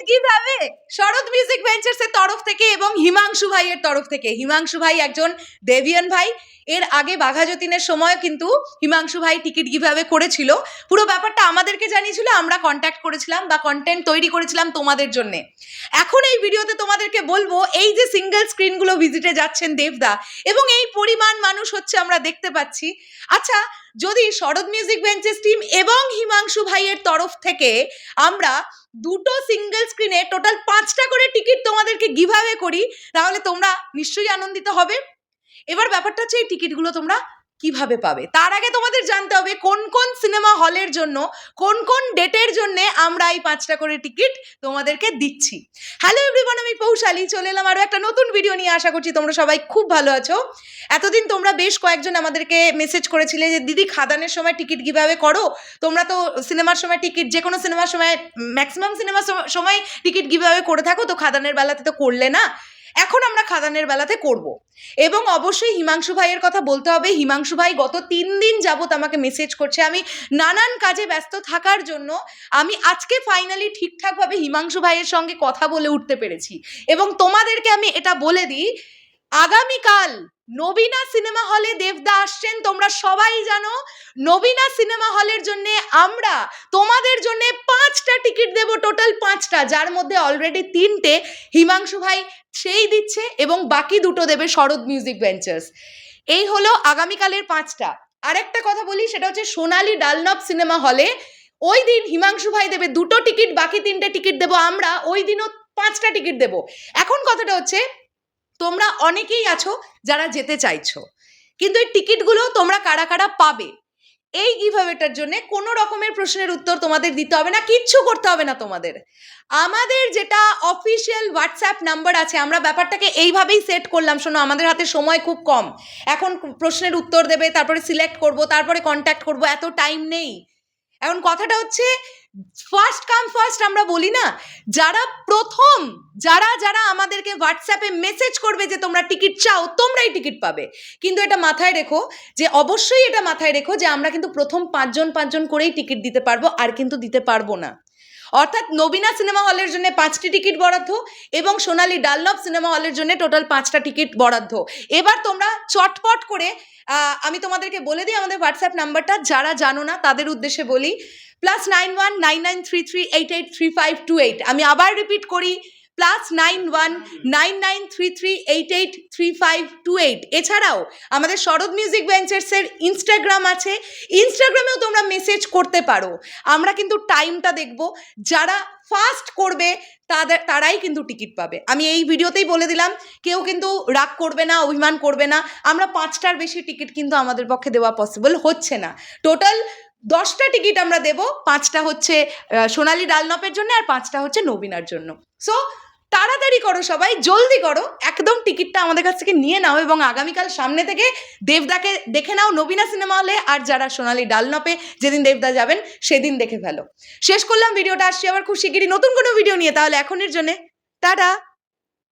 Ticket giveaway Sharat Music Ventures এর তরফ থেকে এবং হিমাংশু ভাইয়ের তরফ থেকে। হিমাংশু ভাই একজন দেবিয়ান ভাই। এর আগে বাঘা যতীনের সময় কিন্তু হিমাংশু ভাই টিকিট গিভঅ্যাওয়ে করেছিল। পুরো ব্যাপারটা আমাদেরকে জানিয়েছিল, আমরা কন্ট্যাক্ট করেছিলাম বা কন্টেন্ট তৈরি করেছিলাম তোমাদের জন্য। এখন এই ভিডিওতে তোমাদেরকে বলব, এই যে সিঙ্গেল স্ক্রিনগুলো ভিজিটে যাচ্ছেন দেবদা, এবং এই পরিমাণ মানুষ হচ্ছে আমরা দেখতে পাচ্ছি। আচ্ছা যদি শরৎ মিউজিক বেঞ্চেস টিম এবং হিমাংশু ভাইয়ের তরফ থেকে আমরা দুটো সিঙ্গেল স্ক্রিনে টোটাল পাঁচটা করে টিকিট তোমাদেরকে গিভ করি, তাহলে তোমরা নিশ্চয়ই আনন্দিত হবে। এবার ব্যাপারটা হচ্ছে এই টিকিটগুলো তোমরা কীভাবে পাবে? তার আগে তোমাদের জানতে হবে কোন কোন সিনেমা হলের জন্য, কোন কোন ডেটের জন্য আমরা এই পাঁচটা করে টিকিট তোমাদেরকে দিচ্ছি। হ্যালো এভরিওয়ান আমি পৌশালী, চলে এলাম আরও একটা নতুন ভিডিও নিয়ে। আশা করছি তোমরা সবাই খুব ভালো আছো। এতদিন তোমরা বেশ কয়েকজন আমাদেরকে মেসেজ করেছিলে যে, দিদি, খাদানের সময় টিকিট কীভাবে করো? তোমরা তো সিনেমার সময় টিকিট যে কোনো সিনেমার সময় ম্যাক্সিমাম সিনেমার সময় টিকিট কীভাবে করে থাকো? তো খাদানের বেলাতে তো করলে না। এখন আমরা খাদানের বেলাতে করব। এবং অবশ্যই হিমাংশু ভাইয়ের কথা বলতে হবে। হিমাংশু ভাই গত তিন দিন যাবত আমাকে মেসেজ করছে। আমি নানান কাজে ব্যস্ত থাকার জন্য আমি আজকে ফাইনালি ঠিকঠাকভাবে হিমাংশু ভাইয়ের সঙ্গে কথা বলে উঠতে পেরেছি। এবং তোমাদেরকে আমি এটা বলে দিই, আগামীকাল নবীনা সিনেমা হলে দেবদা আসছেন, তোমরা সবাই জানো। নবীনা সিনেমা হলের জন্য আমরা, তোমাদের জন্য পাঁচটা টিকিট দেব, টোটাল পাঁচটা, যার মধ্যে অলরেডি তিনটে হিমাংশু ভাই সেই দিচ্ছে এবং বাকি দুটো দেবে শরৎ মিউজিক ভেঞ্চার্স এই হলো আগামীকালের পাঁচটা। আরেকটা কথা বলি, সেটা হচ্ছে সোনালি ডালনব সিনেমা হলে, ওই দিন হিমাংশু ভাই দেবে দুটো টিকিট, বাকি তিনটে টিকিট দেবো আমরা, ওই দিনও পাঁচটা টিকিট দেবো। এখন কথাটা হচ্ছে তোমরা অনেকেই আছো যারা যেতে চাইছো। কিন্তু এই টিকিটগুলো তোমরা কারা কারা পাবে? এই গিভঅ্যাওয়েটার জন্য কোনো রকমের প্রশ্নের উত্তর তোমাদের দিতে হবে না, কিচ্ছু করতে হবে না তোমাদের। আমাদের যেটা অফিসিয়াল হোয়াটসঅ্যাপ নাম্বার আছে, আমরা ব্যাপারটাকে এইভাবেই সেট করলাম। শোনো, আমাদের হাতে সময় খুব কম। এখন প্রশ্নের উত্তর দেবে, তারপরে সিলেক্ট করব, তারপরে কন্ট্যাক্ট করব, এত টাইম নেই। এখন কথাটা হচ্ছে ফার্স্ট কাম ফার্স্ট আমরা বলি না, যারা প্রথম, যারা যারা আমাদেরকে হোয়াটসঅ্যাপে মেসেজ করবে যে তোমরা টিকিট চাও, তোমরাই টিকিট পাবে। কিন্তু এটা মাথায় রেখো যে, অবশ্যই এটা মাথায় রেখো যে আমরা কিন্তু প্রথম পাঁচজন পাঁচজন করেই টিকিট দিতে পারব, আর কিন্তু দিতে পারব না। অর্থাৎ নবীনা সিনেমা হলের জন্য পাঁচটি টিকিট বরাদ্দ এবং সোনালি ডালনব সিনেমা হলের জন্য টোটাল পাঁচটা টিকিট বরাদ্দ। এবার তোমরা চটপট করে আমি তোমাদেরকে বলে দিই আমাদের হোয়াটসঅ্যাপ নাম্বারটা, যারা জানো না তাদের উদ্দেশ্যে বলি plus nine one nine nine three three eight eight three five two eight আমি আবার রিপিট করি plus nine one nine nine three three eight eight three five two eight এছাড়াও আমাদের শরৎ মিউজিক ভেঞ্চার্সের ইনস্টাগ্রাম আছে। ইনস্টাগ্রামেও তোমরা মেসেজ করতে পারো। আমরা কিন্তু টাইমটা দেখব। যারা ফাস্ট করবে, তাদের, তারাই কিন্তু টিকিট পাবে। আমি এই ভিডিওতেই বলে দিলাম, কেউ কিন্তু রাগ করবে না, অভিমান করবে না। আমরা পাঁচটার বেশি টিকিট কিন্তু আমাদের পক্ষে দেওয়া পসিবল হচ্ছে না। টোটাল দশটা টিকিট আমরা দেব, পাঁচটা হচ্ছে সোনালি ডালনপের জন্য আর পাঁচটা হচ্ছে নবীনার জন্য। সো তাড়াতাড়ি করো সবাই, জলদি করো, একদম টিকিটটা আমাদের কাছ থেকে নিয়ে নাও এবং আগামীকাল সামনে থেকে দেবদাকে দেখে নাও নবীনা সিনেমা হলে আর যারা সোনালি ডালনপে যেদিন দেবদা যাবেন সেদিন দেখে ফেলো। শেষ করলাম, ভিডিওটা আসছি আবার খুব শিগগিরই নতুন কোনো ভিডিও নিয়ে, তাহলে এখনের জন্যে, টাটা!